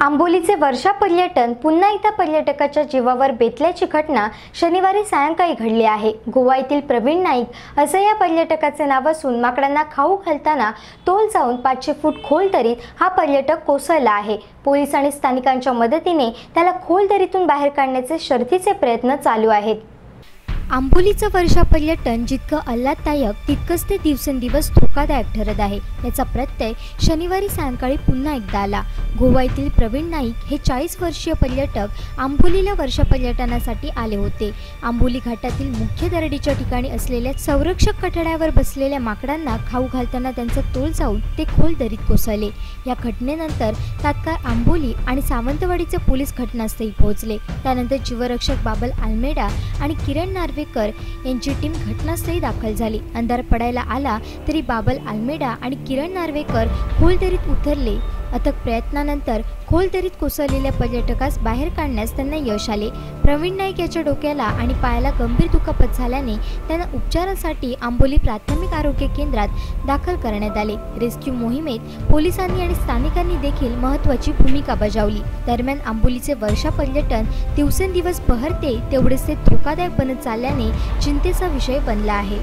आंबोलीचे वर्षा पर्यटन पुन्हा एकदा पर्यटकाच्या जीवावर बेतल्याची घटना शनिवारी सायंकाळी घडली आहे. गोवा येथील प्रवीण नाईक असं या पर्यटकाचे नाव असून माकडांना खाऊ घालताना तोल जाऊन पाचशे फूट खोल दरीत हा पर्यटक कोसळला आहे. पोलीस आणि स्थानिकांच्या मदतीने त्याला खोल दरीतून बाहेर काढण्याचे शर्थीचे प्रयत्न चालू आहेत. आंबोलीचं वर्षा पर्यटन जितकं आल्हाददायक तितकंच ते दिवसेंदिवस धोकादायक ठरत आहे. याचा प्रत्यय शनिवारी सायंकाळी पुन्हा एकदा आला. गोवा येथील प्रवीण नाईक हे चाळीस वर्षीय पर्यटक आंबोलीला वर्षा पर्यटनासाठी आले होते. आंबोली घाटातील मुख्य दरडीच्या ठिकाणी असलेल्या संरक्षक कठड्यावर बसलेल्या माकडांना खाऊ घालताना त्यांचं तोल जाऊन ते खोल दरीत कोसळले. या घटनेनंतर तात्काळ आंबोली आणि सावंतवाडीचे पोलीस घटनास्थळी पोहोचले. त्यानंतर जीवरक्षक बाबल आल्मेडा आणि किरण नार्वेकर यांची टीम घटनास्थळी दाखल झाली. अंधार पडायला आला तरी बाबल आल्मेडा आणि किरण नार्वेकर खोल दरीत उतरले. अथक प्रयत्नानंतर खोल दरीत कोसळलेल्या पर्यटकास बाहेर काढण्यास त्यांना यश आले. प्रवीण नाईक याच्या डोक्याला आणि पायाला गंभीर दुखापत झाल्याने त्यांना उपचारासाठी आंबोली प्राथमिक आरोग्य केंद्रात दाखल करण्यात आले. रेस्क्यू मोहिमेत पोलिसांनी आणि स्थानिकांनी देखील महत्त्वाची भूमिका बजावली. दरम्यान आंबोलीचे वर्षा पर्यटन दिवसेंदिवस बहरते तेवढेच ते धोकादायक बनत चालल्याने चिंतेचा विषय बनला आहे.